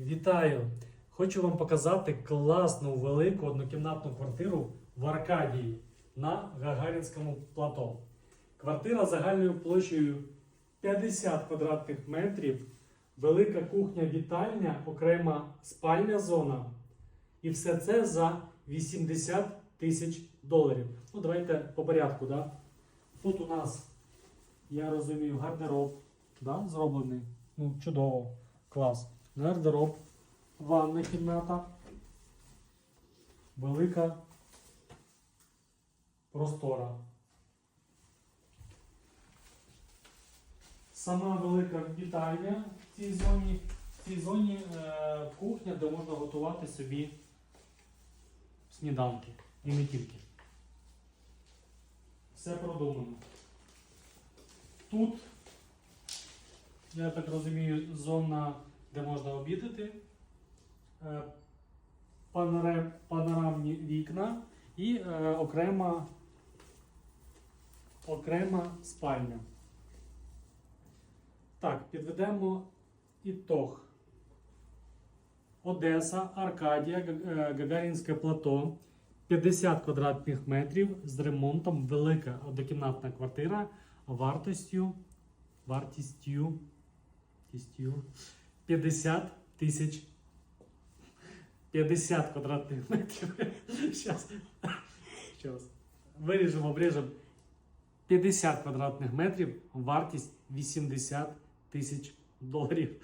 Вітаю! Хочу вам показати класну велику однокімнатну квартиру в Аркадії на Гагарінському плато. Квартира загальною площею 50 квадратних метрів, велика кухня-вітальня, окрема спальня зона. І все це за 80 тисяч доларів. Ну, давайте по порядку. Да? Тут у нас, я розумію, гардероб да, зроблений. Ну, чудово, клас. Гардероб, ванна кімната, велика простора. Сама велика вітальня в цій зоні. В цій зоні е, кухня, де можна готувати собі сніданки. І не тільки. Все продумано. Тут, я так розумію, зона, де можна обідати, е, панорамні вікна і е, окрема, окрема спальня. Так, підведемо ітог. Одеса, Аркадія, е, Гагарінське плато, 50 квадратних метрів з ремонтом, велика однокімнатна квартира вартістю, вартістю, вартістю 50 тисяч 50 квадратних метрів. Щас. Щас. Виріжемо, обріжемо. 50 квадратних метрів, вартість 80 тисяч доларів.